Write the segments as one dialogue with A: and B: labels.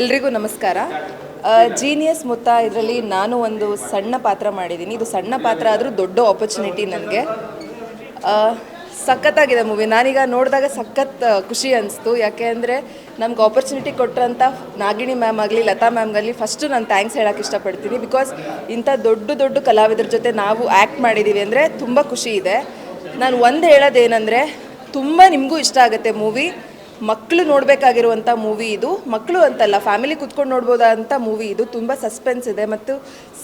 A: ಎಲ್ರಿಗೂ ನಮಸ್ಕಾರ. ಜೀನಿಯಸ್ ಮುತ್ತ ಇದರಲ್ಲಿ ನಾನು ಒಂದು ಸಣ್ಣ ಪಾತ್ರ ಮಾಡಿದ್ದೀನಿ. ಇದು ಸಣ್ಣ ಪಾತ್ರ ಆದರೂ ದೊಡ್ಡ ಆಪರ್ಚುನಿಟಿ ನನಗೆ. ಸಖತ್ತಾಗಿದೆ ಮೂವಿ ನಾನೀಗ ನೋಡಿದಾಗ ಸಖತ್ ಖುಷಿ ಅನಿಸ್ತು. ಯಾಕೆ ಅಂದರೆ ನಮ್ಗೆ ಆಪರ್ಚುನಿಟಿ ಕೊಟ್ಟರಂಥ ನಾಗಿಣಿ ಮ್ಯಾಮ್ ಆಗಲಿ, ಲತಾ ಮ್ಯಾಮ್ಗಲ್ಲಿ ಫಸ್ಟು ನಾನು ಥ್ಯಾಂಕ್ಸ್ ಹೇಳೋಕೆ ಇಷ್ಟಪಡ್ತೀನಿ. ಬಿಕಾಸ್ ಇಂಥ ದೊಡ್ಡ ದೊಡ್ಡ ಕಲಾವಿದರ ಜೊತೆ ನಾವು ಆ್ಯಕ್ಟ್ ಮಾಡಿದ್ದೀವಿ ಅಂದರೆ ತುಂಬ ಖುಷಿ ಇದೆ. ನಾನು ಒಂದು ಹೇಳೋದೇನೆಂದರೆ ತುಂಬ ನಿಮಗೂ ಇಷ್ಟ ಆಗುತ್ತೆ ಮೂವಿ ಮಕ್ಕಳು ನೋಡಬೇಕಾಗಿರುವಂಥ ಮೂವಿ ಇದು. ಮಕ್ಕಳು ಅಂತಲ್ಲ ಫ್ಯಾಮಿಲಿ ಕುತ್ಕೊಂಡು ನೋಡ್ಬೋದಂಥ ಮೂವಿ ಇದು. ತುಂಬ ಸಸ್ಪೆನ್ಸ್ ಇದೆ ಮತ್ತು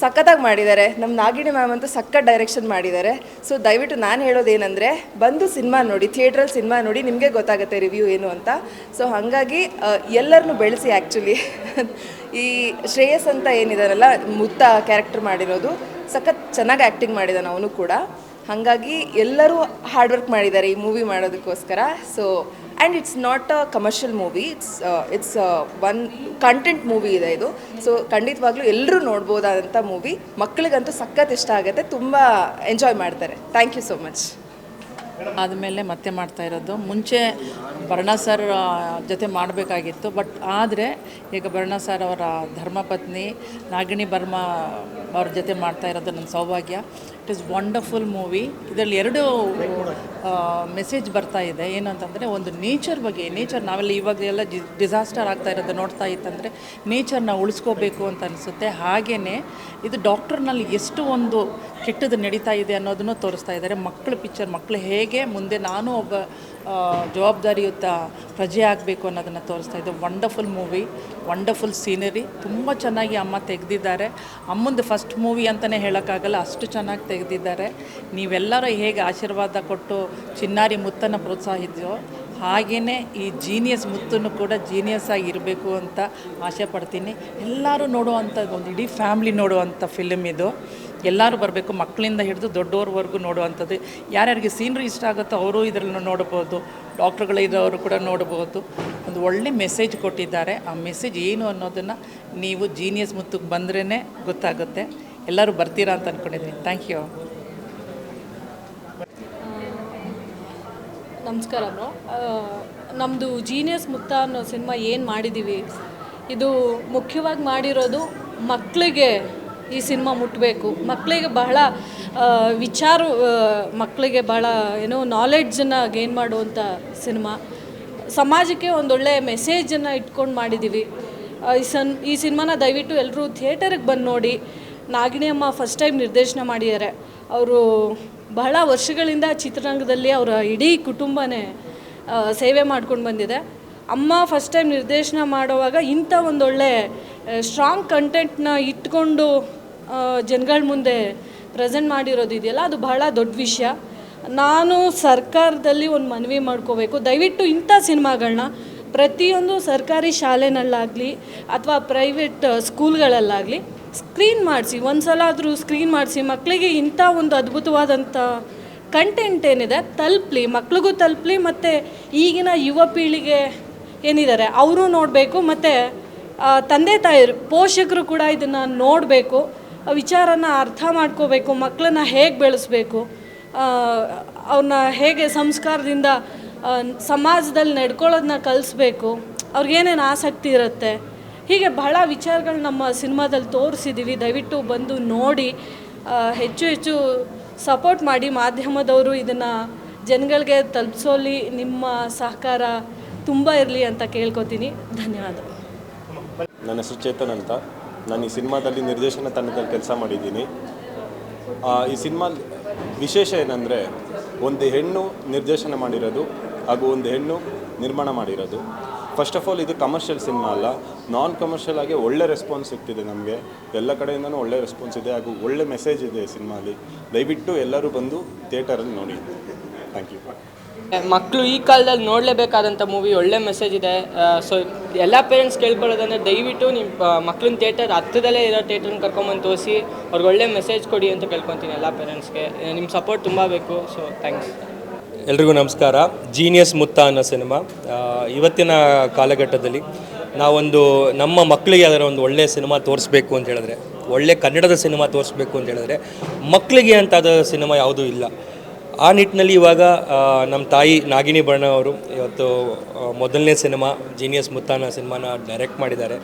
A: ಸಖತ್ತಾಗಿ ಮಾಡಿದ್ದಾರೆ. ನಮ್ಮ ನಾಗಿಣಿ ಮ್ಯಾಮ್ ಅಂತೂ ಸಖತ್ ಡೈರೆಕ್ಷನ್ ಮಾಡಿದ್ದಾರೆ. ಸೊ ದಯವಿಟ್ಟು ನಾನು ಹೇಳೋದೇನೆಂದರೆ, ಬಂದು ಸಿನಿಮಾ ನೋಡಿ ಥಿಯೇಟ್ರಲ್ಲಿ ಸಿನಿಮಾ ನೋಡಿ, ನಿಮಗೆ ಗೊತ್ತಾಗುತ್ತೆ ರಿವ್ಯೂ ಏನು ಅಂತ. ಸೊ ಹಾಗಾಗಿ ಎಲ್ಲರನ್ನು ಬೆಳೆಸಿ ಆ್ಯಕ್ಚುಲಿ ಈ ಶ್ರೇಯಸ್ ಅಂತ ಏನಿದಾರಲ್ಲ ಮುತ್ತ ಕ್ಯಾರೆಕ್ಟರ್ ಮಾಡಿರೋದು. ಸಖತ್ ಚೆನ್ನಾಗಿ ಆ್ಯಕ್ಟಿಂಗ್ ಮಾಡಿದ್ದಾನೆ ಅವನು ಕೂಡ. ಹಾಗಾಗಿ ಎಲ್ಲರೂ ಹಾರ್ಡ್ ವರ್ಕ್ ಮಾಡಿದ್ದಾರೆ ಈ ಮೂವಿ ಮಾಡೋದಕ್ಕೋಸ್ಕರ. So and it's not a commercial movie it's it's one content movie ಇದೆ ಇದು. ಸೊ ಖಂಡಿತವಾಗ್ಲೂ ಎಲ್ಲರೂ ನೋಡ್ಬೋದಾದಂಥ ಮೂವಿ ಮಕ್ಕಳಿಗಂತೂ ಸಖತ್ ಇಷ್ಟ ಆಗುತ್ತೆ. ತುಂಬ ಎಂಜಾಯ್ ಮಾಡ್ತಾರೆ. ಥ್ಯಾಂಕ್ ಯು ಸೋ ಮಚ್
B: ಆದಮೇಲೆ ಮತ್ತೆ ಮಾಡ್ತಾ ಇರೋದು. ಮುಂಚೆ ಭರಣ ಸರ್ ಜೊತೆ ಮಾಡಬೇಕಾಗಿತ್ತು, ಬಟ್ ಆದರೆ ಈಗ ಭರಣ ಸರ್ ಅವರ ಧರ್ಮಪತ್ನಿ ನಾಗಿಣಿ ಬರ್ಮಾ ಅವ್ರ ಜೊತೆ ಮಾಡ್ತಾ ಇರೋದು ನನ್ನ ಸೌಭಾಗ್ಯ. ಇಟ್ ಈಸ್ ವಂಡರ್ಫುಲ್ ಮೂವಿ ಇದರಲ್ಲಿ ಎರಡು ಮೆಸೇಜ್ ಬರ್ತಾ ಇದೆ. ಏನು ಅಂತಂದರೆ, ಒಂದು ನೇಚರ್ ಬಗ್ಗೆ ನೇಚರ್ ನಾವೆಲ್ಲ ಇವಾಗ ಎಲ್ಲ ಡಿಸಾಸ್ಟರ್ ಆಗ್ತಾ ಇರೋದು ನೋಡ್ತಾ ಇತ್ತಂದರೆ ನೇಚರ್ನ ಉಳಿಸ್ಕೋಬೇಕು ಅಂತ ಅನಿಸುತ್ತೆ. ಹಾಗೆಯೇ ಇದು ಡಾಕ್ಟರ್ನಲ್ಲಿ ಎಷ್ಟು ಒಂದು ಕೆಟ್ಟದ್ದು ನಡೀತಾ ಇದೆ ಅನ್ನೋದನ್ನು ತೋರಿಸ್ತಾ ಇದ್ದಾರೆ. ಮಕ್ಕಳ ಪಿಕ್ಚರ್ ಮಕ್ಕಳು ಹೇಗೆ ಮುಂದೆ ನಾನು ಒಬ್ಬ ಜವಾಬ್ದಾರಿಯುತ ಪ್ರಜೆ ಆಗಬೇಕು ಅನ್ನೋದನ್ನು ತೋರಿಸ್ತಾ ಇದೆ. ವಂಡರ್ಫುಲ್ ಮೂವಿ ವಂಡರ್ಫುಲ್ ಸೀನರಿ ತುಂಬ ಚೆನ್ನಾಗಿ ಅಮ್ಮ ತೆಗೆದಿದ್ದಾರೆ. ಅಮ್ಮಂದು ಫಸ್ಟ್ ಮೂವಿ ಅಂತಲೇ ಹೇಳೋಕ್ಕಾಗಲ್ಲ, ಅಷ್ಟು ಚೆನ್ನಾಗಿ ತೆಗೆದಿದ್ದಾರೆ. ನೀವೆಲ್ಲರೂ ಹೇಗೆ ಆಶೀರ್ವಾದ ಕೊಟ್ಟು ಚಿನ್ನಾರಿ ಮುತ್ತನ್ನು ಪ್ರೋತ್ಸಾಹಿದ್ಯೋ ಹಾಗೆಯೇ ಈ ಜೀನಿಯಸ್ ಮುತ್ತನ್ನು ಕೂಡ ಜೀನಿಯಸ್ ಆಗಿರಬೇಕು ಅಂತ ಆಸೆ ಪಡ್ತೀನಿ. ಎಲ್ಲರೂ ನೋಡುವಂಥ ಒಂದು, ಇಡೀ ಫ್ಯಾಮ್ಲಿ ನೋಡುವಂಥ ಫಿಲ್ಮ್ ಇದು. ಎಲ್ಲರೂ ಬರಬೇಕು, ಮಕ್ಕಳಿಂದ ಹಿಡಿದು ದೊಡ್ಡವ್ರವರೆಗೂ ನೋಡುವಂಥದ್ದು. ಯಾರ್ಯಾರಿಗೆ ಸೀನ್ರಿ ಇಷ್ಟ ಆಗುತ್ತೋ ಅವರು ಇದರಲ್ಲಿ ನೋಡ್ಬೋದು ಡಾಕ್ಟ್ರುಗಳಿರೋರು ಕೂಡ ನೋಡ್ಬೋದು. ಒಂದು ಒಳ್ಳೆ ಮೆಸೇಜ್ ಕೊಟ್ಟಿದ್ದಾರೆ. ಆ ಮೆಸೇಜ್ ಏನು ಅನ್ನೋದನ್ನು ನೀವು ಜೀನಿಯಸ್ ಮುತ್ತಕ್ಕೆ ಬಂದ್ರೇ ಗೊತ್ತಾಗುತ್ತೆ. ಎಲ್ಲರೂ ಬರ್ತೀರಾ ಅಂತ ಅಂದ್ಕೊಂಡಿದ್ದೀನಿ ಥ್ಯಾಂಕ್ ಯು
C: ನಮಸ್ಕಾರ ಬ್ರೋ. ನಮ್ಮದು ಜೀನಿಯಸ್ ಮುತ್ತ ಅನ್ನೋ ಸಿನಿಮಾ ಏನು ಮಾಡಿದ್ದೀವಿ ಇದು ಮುಖ್ಯವಾಗಿ ಮಾಡಿರೋದು ಮಕ್ಕಳಿಗೆ ಈ ಸಿನಿಮಾ ಮುಟ್ಟಬೇಕು ಮಕ್ಕಳಿಗೆ ಬಹಳ ವಿಚಾರ ಮಕ್ಕಳಿಗೆ ಬಹಳ, ಏನೋ ನಾಲೆಡ್ಜನ್ನು ಗೇನ್ ಮಾಡುವಂಥ ಸಿನಿಮಾ. ಸಮಾಜಕ್ಕೆ ಒಂದೊಳ್ಳೆ ಮೆಸೇಜನ್ನು ಇಟ್ಕೊಂಡು ಮಾಡಿದ್ದೀವಿ ಈ ಸನ್, ಈ ಸಿನಿಮಾನ ದಯವಿಟ್ಟು ಎಲ್ಲರೂ ಥಿಯೇಟರಿಗೆ ಬಂದು ನೋಡಿ. ನಾಗಿಣಿ ಅಮ್ಮ ಫಸ್ಟ್ ಟೈಮ್ ನಿರ್ದೇಶನ ಮಾಡಿದ್ದಾರೆ. ಅವರು ಬಹಳ ವರ್ಷಗಳಿಂದ ಚಿತ್ರರಂಗದಲ್ಲಿ ಅವರ ಇಡೀ ಕುಟುಂಬನೇ ಸೇವೆ ಮಾಡ್ಕೊಂಡು ಬಂದಿದೆ. ಅಮ್ಮ ಫಸ್ಟ್ ಟೈಮ್ ನಿರ್ದೇಶನ ಮಾಡುವಾಗ ಇಂಥ ಒಂದೊಳ್ಳೆ ಸ್ಟ್ರಾಂಗ್ ಕಂಟೆಂಟ್ನ ಇಟ್ಕೊಂಡು ಜನಗಳ ಮುಂದೆ ಪ್ರೆಸೆಂಟ್ ಮಾಡಿರೋದು ಇದೆಯಲ್ಲ, ಅದು ಬಹಳ ದೊಡ್ಡ ವಿಷಯ. ನಾನು ಸರ್ಕಾರದಲ್ಲಿ ಒಂದು ಮನವಿ ಮಾಡ್ಕೋಬೇಕು. ದಯವಿಟ್ಟು ಇಂಥ ಸಿನಿಮಾಗಳನ್ನ ಪ್ರತಿಯೊಂದು ಸರ್ಕಾರಿ ಶಾಲೆನಲ್ಲಾಗಲಿ ಅಥವಾ ಪ್ರೈವೇಟ್ ಸ್ಕೂಲ್ಗಳಲ್ಲಾಗಲಿ ಸ್ಕ್ರೀನ್ ಮಾಡಿಸಿ. ಒಂದು ಸಲ ಆದರೂ ಸ್ಕ್ರೀನ್ ಮಾಡಿಸಿ. ಮಕ್ಕಳಿಗೆ ಇಂಥ ಒಂದು ಅದ್ಭುತವಾದಂಥ ಕಂಟೆಂಟ್ ಏನಿದೆ, ತಲುಪಲಿ. ಮಕ್ಳಿಗೂ ತಲುಪಲಿ, ಮತ್ತು ಈಗಿನ ಯುವ ಪೀಳಿಗೆ ಏನಿದ್ದಾರೆ, ಅವರು ನೋಡಬೇಕು, ಮತ್ತು ತಂದೆ ತಾಯಿರು ಪೋಷಕರು ಕೂಡ ಇದನ್ನು ನೋಡಬೇಕು. ವಿಚಾರನ ಅರ್ಥ ಮಾಡ್ಕೋಬೇಕು ಮಕ್ಕಳನ್ನ ಹೇಗೆ ಬೆಳೆಸ್ಬೇಕು ಅವ್ರನ್ನ ಹೇಗೆ ಸಂಸ್ಕಾರದಿಂದ ಸಮಾಜದಲ್ಲಿ ನಡ್ಕೊಳ್ಳೋದನ್ನ ಕಲಿಸ್ಬೇಕು ಅವ್ರಿಗೇನೇನು ಆಸಕ್ತಿ ಇರುತ್ತೆ. ಹೀಗೆ ಬಹಳ ವಿಚಾರಗಳು ನಮ್ಮ ಸಿನಿಮಾದಲ್ಲಿ ತೋರಿಸಿದ್ದೀವಿ ದಯವಿಟ್ಟು ಬಂದು ನೋಡಿ ಹೆಚ್ಚು ಹೆಚ್ಚು ಸಪೋರ್ಟ್ ಮಾಡಿ ಮಾಧ್ಯಮದವರು ಇದನ್ನು ಜನಗಳಿಗೆ ತಲುಪಿಸೋಲಿ, ನಿಮ್ಮ ಸಹಕಾರ ತುಂಬ ಇರಲಿ ಅಂತ ಕೇಳ್ಕೊತೀನಿ. ಧನ್ಯವಾದ.
D: ನನ್ನ ಹೆಸರು ಚೇತನ್ ಅಂತ. ನಾನು ಈ ಸಿನಿಮಾದಲ್ಲಿ ನಿರ್ದೇಶನ ತಂಡದಲ್ಲಿ ಕೆಲಸ ಮಾಡಿದ್ದೀನಿ. ಈ ಸಿನಿಮಾ ವಿಶೇಷ ಏನಂದರೆ ಒಂದು ಹೆಣ್ಣು ನಿರ್ದೇಶನ ಮಾಡಿರೋದು ಹಾಗೂ ಒಂದು ಹೆಣ್ಣು ನಿರ್ಮಾಣ ಮಾಡಿರೋದು. ಫಸ್ಟ್ ಆಫ್ ಆಲ್ ಇದು ಕಮರ್ಷಿಯಲ್ ಸಿನಿಮಾ ಅಲ್ಲ. ನಾನ್ ಕಮರ್ಷಿಯಲ್ ಆಗಿ ಒಳ್ಳೆ ರೆಸ್ಪಾನ್ಸ್ ಸಿಗ್ತಿದೆ ನಮಗೆ. ಎಲ್ಲ ಕಡೆಯಿಂದನೂ ಒಳ್ಳೆ ರೆಸ್ಪಾನ್ಸ್ ಇದೆ ಹಾಗೂ ಒಳ್ಳೆ ಮೆಸೇಜ್ ಇದೆ ಸಿನಿಮಾಲಿ. ದಯವಿಟ್ಟು ಎಲ್ಲರೂ ಬಂದು ಥಿಯೇಟರಲ್ಲಿ ನೋಡಿ. ಥ್ಯಾಂಕ್ ಯು
E: ಮಕ್ಕಳು ಈ ಕಾಲದಲ್ಲಿ ನೋಡಲೇಬೇಕಾದಂಥ ಮೂವಿ ಒಳ್ಳೆ ಮೆಸೇಜ್ ಇದೆ. ಸೊ ಎಲ್ಲ ಪೇರೆಂಟ್ಸ್ ಕೇಳ್ಕೊಳ್ಳೋದಂದ್ರೆ ದಯವಿಟ್ಟು ನಿಮ್ಮ ಮಕ್ಕಳನ್ನ ಥಿಯೇಟರ್ ಹತ್ತದಲ್ಲೇ ಇರೋ ಥಿಯೇಟ್ರನ್ನ ಕರ್ಕೊಂಬಂದು ತೋರಿಸಿ, ಅವ್ರಿಗೆ ಒಳ್ಳೆ ಮೆಸೇಜ್ ಕೊಡಿ ಅಂತ ಕೇಳ್ಕೊತೀನಿ ಎಲ್ಲ ಪೇರೆಂಟ್ಸ್ಗೆ ನಿಮ್ಮ ಸಪೋರ್ಟ್ ತುಂಬ ಬೇಕು ಸೊ ಥ್ಯಾಂಕ್ಸ್
F: ಎಲ್ರಿಗೂ ನಮಸ್ಕಾರ. ಜೀನಿಯಸ್ ಮುತ್ತ ಅನ್ನೋ ಸಿನಿಮಾ ಇವತ್ತಿನ ಕಾಲಘಟ್ಟದಲ್ಲಿ ನಾವೊಂದು ನಮ್ಮ ಮಕ್ಕಳಿಗೆ ಅದರ ಒಂದು ಒಳ್ಳೆಯ ಸಿನಿಮಾ ತೋರಿಸ್ಬೇಕು ಅಂತ ಹೇಳಿದ್ರೆ, ಒಳ್ಳೆ ಕನ್ನಡದ ಸಿನಿಮಾ ತೋರಿಸ್ಬೇಕು ಅಂತ ಹೇಳಿದ್ರೆ ಮಕ್ಕಳಿಗೆ ಅಂತಾದ ಸಿನಿಮಾ ಯಾವುದೂ ಇಲ್ಲ. ಆ ನಿಟ್ಟಿನಲ್ಲಿ ಇವಾಗ ನಮ್ಮ ತಾಯಿ ನಾಗಿನಿ ಬಣ್ಣ ಅವರು ಇವತ್ತು ಮೊದಲನೇ ಸಿನಿಮಾ, ಜೀನಿಯಸ್ ಮುತ್ತಾನ ಸಿನಿಮಾನ ಡೈರೆಕ್ಟ್ ಮಾಡಿದ್ದಾರೆ.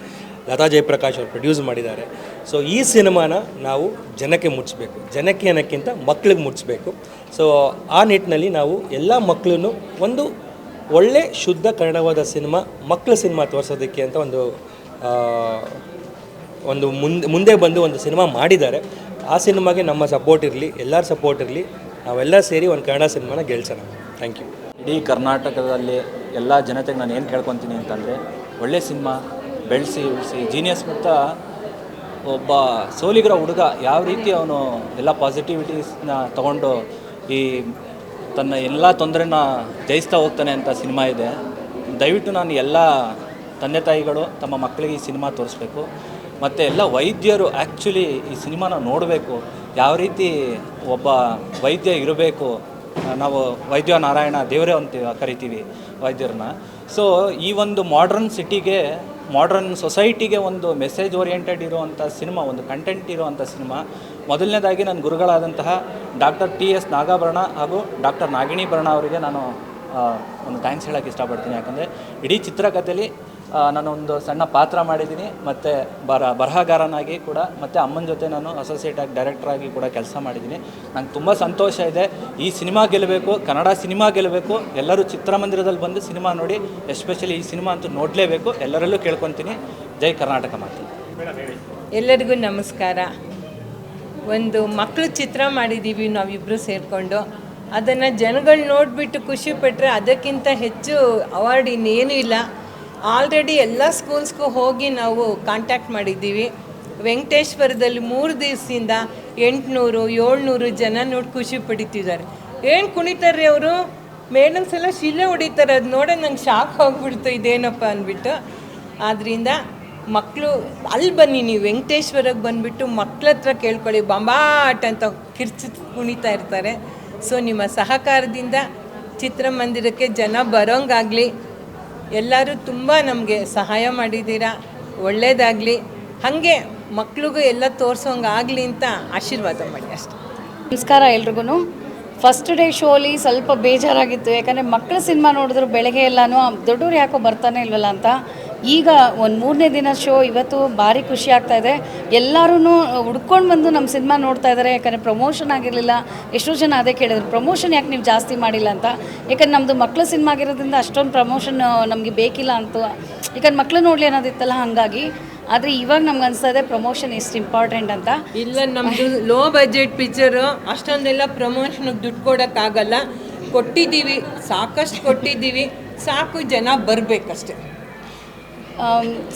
F: ಲತಾ ಜಯಪ್ರಕಾಶ್ ಅವರು ಪ್ರೊಡ್ಯೂಸ್ ಮಾಡಿದ್ದಾರೆ. ಸೊ ಈ ಸಿನಿಮಾನ ನಾವು ಜನಕ್ಕೆ ಮುಚ್ಚಬೇಕು ಜನಕ್ಕೆ ಅನ್ನೋಕ್ಕಿಂತ ಮಕ್ಳಿಗೆ ಮುಚ್ಚಬೇಕು ಸೊ ಆ ನಿಟ್ಟಿನಲ್ಲಿ ನಾವು ಎಲ್ಲ ಮಕ್ಕಳನ್ನು ಒಂದು ಒಳ್ಳೆ, ಶುದ್ಧ, ಕನ್ನಡವಾದ ಸಿನಿಮಾ ಮಕ್ಕಳ ಸಿನಿಮಾ ತೋರಿಸೋದಕ್ಕೆ ಅಂತ ಒಂದು ಒಂದು ಮುಂದೆ ಮುಂದೆ ಬಂದು ಒಂದು ಸಿನಿಮಾ ಮಾಡಿದ್ದಾರೆ. ಆ ಸಿನಿಮಾಗೆ ನಮ್ಮ ಸಪೋರ್ಟ್ ಇರಲಿ, ಎಲ್ಲರ ಸಪೋರ್ಟ್ ಇರಲಿ ನಾವೆಲ್ಲ ಸೇರಿ ಒಂದು ಕನ್ನಡ ಸಿನಿಮಾನ ಗೆಲ್ಸೋಣ. ಥ್ಯಾಂಕ್ ಯು
G: ಇಡೀ ಕರ್ನಾಟಕದಲ್ಲಿ ಎಲ್ಲ ಜನತೆಗೆ ನಾನು ಏನು ಕೇಳ್ಕೊತೀನಿ ಅಂತಂದರೆ, ಒಳ್ಳೆ ಸಿನಿಮಾ, ಬೆಳೆಸಿ, ಉಳಿಸಿ ಜೀನಿಯಸ್ ಮತ್ತು ಒಬ್ಬ ಸೋಲಿಗರ ಹುಡುಗ ಯಾವ ರೀತಿ ಅವನು ಎಲ್ಲ ಪಾಸಿಟಿವಿಟೀಸ್ನ ತಗೊಂಡು ಈ ತನ್ನ ಎಲ್ಲ ತೊಂದರೆನ ಜಯಿಸ್ತಾ ಹೋಗ್ತಾನೆ ಅಂತ ಸಿನಿಮಾ ಇದೆ. ದಯವಿಟ್ಟು ನಾನು ಎಲ್ಲ ತಂದೆ ತಾಯಿಗಳು ತಮ್ಮ ಮಕ್ಕಳಿಗೆ ಈ ಸಿನಿಮಾ ತೋರಿಸ್ಬೇಕು. ಮತ್ತು ಎಲ್ಲ ವೈದ್ಯರು ಆ್ಯಕ್ಚುಲಿ ಈ ಸಿನಿಮಾನ ನೋಡಬೇಕು. ಯಾವ ರೀತಿ ಒಬ್ಬ ವೈದ್ಯ ಇರಬೇಕು? ನಾವು ವೈದ್ಯ ನಾರಾಯಣ ದೇವರೇ ಅಂತ ಕರಿತೀವಿ ವೈದ್ಯರನ್ನ. ಸೊ ಈ ಒಂದು ಮಾಡ್ರನ್ ಸಿಟಿಗೆ ಮಾಡ್ರನ್ ಸೊಸೈಟಿಗೆ ಒಂದು ಮೆಸೇಜ್ ಓರಿಯೆಂಟೆಡ್ ಇರುವಂಥ ಸಿನಿಮಾ, ಒಂದು ಕಂಟೆಂಟ್ ಇರುವಂಥ ಸಿನಿಮಾ. ಮೊದಲನೇದಾಗಿ ನನ್ನ ಗುರುಗಳಾದಂತಹ ಡಾಕ್ಟರ್ ಟಿ ಎಸ್ ನಾಗಾಭರಣ ಹಾಗೂ ಡಾಕ್ಟರ್ ನಾಗಿಣಿ ಭರಣ ಅವರಿಗೆ ನಾನು ಒಂದು ಥ್ಯಾಂಕ್ಸ್ ಹೇಳೋಕ್ಕೆ ಇಷ್ಟಪಡ್ತೀನಿ. ಯಾಕಂದರೆ ಇಡೀ ಚಿತ್ರಕಥೆಯಲ್ಲಿ ನಾನೊಂದು ಸಣ್ಣ ಪಾತ್ರ ಮಾಡಿದ್ದೀನಿ. ಮತ್ತು ಬರ, ಬರಹಗಾರನಾಗಿ ಕೂಡ ಮತ್ತು ಅಮ್ಮನ ಜೊತೆ ನಾನು ಅಸೋಸಿಯೇಟ್ ಆಗಿ ಡೈರೆಕ್ಟರ್ ಆಗಿ ಕೂಡ ಕೆಲಸ ಮಾಡಿದ್ದೀನಿ. ನಂಗೆ ತುಂಬ ಸಂತೋಷ ಇದೆ. ಈ ಸಿನಿಮಾ ಗೆಲ್ಲಬೇಕು ಕನ್ನಡ ಸಿನಿಮಾ ಗೆಲ್ಲಬೇಕು ಎಲ್ಲರೂ ಚಿತ್ರಮಂದಿರದಲ್ಲಿ ಬಂದು ಸಿನಿಮಾ ನೋಡಿ ಎಸ್ಪೆಷಲಿ ಈ ಸಿನಿಮಾ ಅಂತೂ ನೋಡಲೇಬೇಕು, ಎಲ್ಲರಲ್ಲೂ ಕೇಳ್ಕೊತೀನಿ. ಜೈ ಕರ್ನಾಟಕ ಮಾತು.
H: ಎಲ್ಲರಿಗೂ ನಮಸ್ಕಾರ. ಒಂದು ಮಕ್ಕಳು ಚಿತ್ರ ಮಾಡಿದ್ದೀವಿ ನಾವಿಬ್ಬರು ಸೇರಿಕೊಂಡು. ಅದನ್ನು ಜನಗಳು ನೋಡಿಬಿಟ್ಟು ಖುಷಿ ಪಟ್ಟರೆ ಅದಕ್ಕಿಂತ ಹೆಚ್ಚು ಅವಾರ್ಡ್ ಇನ್ನೇನೂ ಇಲ್ಲ. ಆಲ್ರೆಡಿ ಎಲ್ಲ ಸ್ಕೂಲ್ಸ್ಗೂ ಹೋಗಿ ನಾವು ಕಾಂಟ್ಯಾಕ್ಟ್ ಮಾಡಿದ್ದೀವಿ. ವೆಂಕಟೇಶ್ವರದಲ್ಲಿ ಮೂರು ದಿವಸದಿಂದ ಎಂಟುನೂರು, ಏಳ್ನೂರು ಜನ ನೋಡಿ ಖುಷಿ ಪಡಿತಿದ್ದಾರೆ. ಏನು ಕುಣಿತಾರೆ ಅವರು? ಮೇಡಮ್ಸ್ ಎಲ್ಲ ಶಿಲೆ ಹೊಡಿತಾರೆ. ಅದು ನೋಡೋ ನಂಗೆ ಶಾಕ್ ಹೋಗ್ಬಿಡ್ತು ಇದೇನಪ್ಪ ಅಂದ್ಬಿಟ್ಟು. ಆದ್ದರಿಂದ ಮಕ್ಕಳು ಅಲ್ಲಿ ಬನ್ನಿ ನೀವು ವೆಂಕಟೇಶ್ವರಕ್ಕೆ ಬಂದುಬಿಟ್ಟು ಮಕ್ಳ ಹತ್ರ ಕೇಳ್ಕೊಳ್ಳಿ. ಬಂಬಾಟ್ ಅಂತ ಕಿರ್ಚಿ ಕುಣಿತಾ ಇರ್ತಾರೆ. ಸೊ ನಿಮ್ಮ ಸಹಕಾರದಿಂದ ಚಿತ್ರಮಂದಿರಕ್ಕೆ ಜನ ಬರೋಂಗಾಗಲಿ ಎಲ್ಲರೂ ತುಂಬ ನಮಗೆ ಸಹಾಯ ಮಾಡಿದ್ದೀರಾ? ಒಳ್ಳೆಯದಾಗಲಿ ಹಾಗೆ ಮಕ್ಳಿಗೂ ಎಲ್ಲ ತೋರಿಸೋಂಗಾಗಲಿ ಅಂತ ಆಶೀರ್ವಾದ ಮಾಡಿ ಅಷ್ಟೆ.
I: ನಮಸ್ಕಾರ ಎಲ್ರಿಗೂ ಫಸ್ಟ್ ಡೇ ಶೋಲಿ ಸ್ವಲ್ಪ ಬೇಜಾರಾಗಿತ್ತು. ಯಾಕಂದರೆ ಮಕ್ಕಳ ಸಿನಿಮಾ ನೋಡಿದ್ರು ಬೆಳಗ್ಗೆ ಎಲ್ಲನೂ ದೊಡ್ಡವ್ರು ಯಾಕೋ ಬರ್ತಾನೆ ಇಲ್ವಲ್ಲ ಅಂತ. ಈಗ ಒಂದು ಮೂರನೇ ದಿನ ಶೋ ಇವತ್ತು ಭಾರಿ ಖುಷಿ ಆಗ್ತಾ ಇದೆ. ಎಲ್ಲರೂ ಹುಡ್ಕೊಂಡು ಬಂದು ನಮ್ಮ ಸಿನಿಮಾ ನೋಡ್ತಾ ಇದ್ದಾರೆ ಯಾಕಂದರೆ ಪ್ರಮೋಷನ್ ಆಗಿರಲಿಲ್ಲ. ಎಷ್ಟೋ ಜನ ಅದೇ ಕೇಳಿದ್ರು ಪ್ರಮೋಷನ್ ಯಾಕೆ ನೀವು ಜಾಸ್ತಿ ಮಾಡಿಲ್ಲ? ಅಂತ. ಯಾಕಂದ್ರೆ ನಮ್ಮದು ಮಕ್ಕಳ ಸಿನಿಮಾ ಆಗಿರೋದ್ರಿಂದ ಅಷ್ಟೊಂದು ಪ್ರಮೋಷನ್ ನಮಗೆ ಬೇಕಿಲ್ಲ ಅಂತ. ಯಾಕಂದ್ರೆ ಮಕ್ಕಳು ನೋಡಲಿ ಅನ್ನೋದಿತ್ತಲ್ಲ, ಹಾಗಾಗಿ. ಆದರೆ ಇವಾಗ ನಮ್ಗೆ ಇದೆ ಪ್ರಮೋಷನ್ ಎಷ್ಟು ಇಂಪಾರ್ಟೆಂಟ್ ಅಂತ.
H: ಇಲ್ಲ ನಮ್ಮದು ಲೋ ಬಜೆಟ್ ಪಿಕ್ಚರು ಅಷ್ಟೊಂದೆಲ್ಲ ಪ್ರಮೋಷನ್ಗೆ ದುಡ್ಡು ಕೊಡೋಕ್ಕಾಗಲ್ಲ ಕೊಟ್ಟಿದ್ದೀವಿ, ಸಾಕಷ್ಟು ಕೊಟ್ಟಿದ್ದೀವಿ. ಸಾಕು ಜನ ಬರಬೇಕಷ್ಟೆ.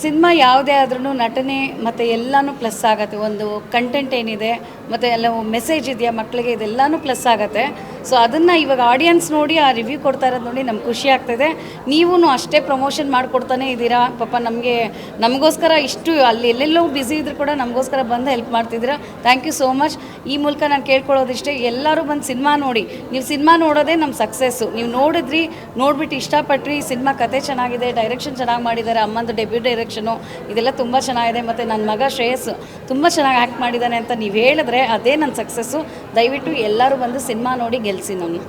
I: ಸಿನಿಮಾ ಯಾವುದೇ ಆದ್ರೂ ನಟನೆ ಮತ್ತು ಎಲ್ಲನೂ ಪ್ಲಸ್ ಆಗುತ್ತೆ. ಒಂದು ಕಂಟೆಂಟ್ ಏನಿದೆ, ಮತ್ತು ಎಲ್ಲ ಮೆಸೇಜ್ ಇದೆಯಾ ಮಕ್ಕಳಿಗೆ ಇದೆಲ್ಲನೂ ಪ್ಲಸ್ ಆಗುತ್ತೆ. ಸೊ ಅದನ್ನು ಇವಾಗ ಆಡಿಯನ್ಸ್ ನೋಡಿ ಆ ರಿವ್ಯೂ ಕೊಡ್ತಾ ಇರೋದು ನೋಡಿ ನಮ್ಗೆ ಖುಷಿ ಆಗ್ತದೆ. ನೀವೂ ಅಷ್ಟೇ ಪ್ರಮೋಷನ್ ಮಾಡಿಕೊಡ್ತಾನೆ ಇದ್ದೀರಾ? ಪಾಪ ನಮಗೆ, ನಮಗೋಸ್ಕರ ಇಷ್ಟು ಅಲ್ಲಿ ಎಲ್ಲೆಲ್ಲೋ ಬ್ಯುಸಿ ಇದ್ರು ಕೂಡ ನಮಗೋಸ್ಕರ ಬಂದು ಹೆಲ್ಪ್ ಮಾಡ್ತಿದ್ದೀರಾ? ಥ್ಯಾಂಕ್ ಯು ಸೋ ಮಚ್ ಈ ಮೂಲಕ ನಾನು ಕೇಳ್ಕೊಳ್ಳೋದಿಷ್ಟೇ, ಎಲ್ಲರೂ ಬಂದು ಸಿನಿಮಾ ನೋಡಿ. ನೀವು ಸಿನಿಮಾ ನೋಡೋದೇ ನಮ್ಮ ಸಕ್ಸಸ್ಸು ನೀವು ನೋಡಿದ್ರಿ, ನೋಡ್ಬಿಟ್ಟು ಇಷ್ಟಪಟ್ರಿ, ಸಿನಿಮಾ ಕತೆ ಚೆನ್ನಾಗಿದೆ ಡೈರೆಕ್ಷನ್ ಚೆನ್ನಾಗಿ ಮಾಡಿದ್ದಾರೆ ಅಮ್ಮಂದು ಡೆಬ್ಯೂ ಡೈರೆಕ್ಷನು ಇದೆಲ್ಲ ತುಂಬ ಚೆನ್ನಾಗಿದೆ ಮತ್ತು ನನ್ನ ಮಗ ಶ್ರೇಯಸ್ಸು. ತುಂಬ ಚೆನ್ನಾಗಿ ಆ್ಯಕ್ಟ್ ಮಾಡಿದ್ದಾನೆ ಅಂತ ನೀವು ಹೇಳಿದ್ರೆ ಅದೇ ನನ್ನ ಸಕ್ಸಸ್ಸು ದಯವಿಟ್ಟು ಎಲ್ಲರೂ ಬಂದು ಸಿನಿಮಾ ನೋಡಿ ಗೆಲ್ಲಿಸಿ ನಾನು.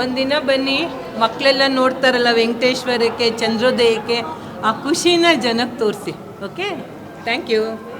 H: ಒಂದಿನ ಬನ್ನಿ ಮಕ್ಕಳೆಲ್ಲ ನೋಡ್ತಾರಲ್ಲ ವೆಂಕಟೇಶ್ವರಕ್ಕೆ, ಚಂದ್ರೋದಯಕ್ಕೆ, ಆ ಖುಷಿನ ಜನಕ್ಕೆ ತೋರಿಸಿ ಓಕೆ ಥ್ಯಾಂಕ್ ಯು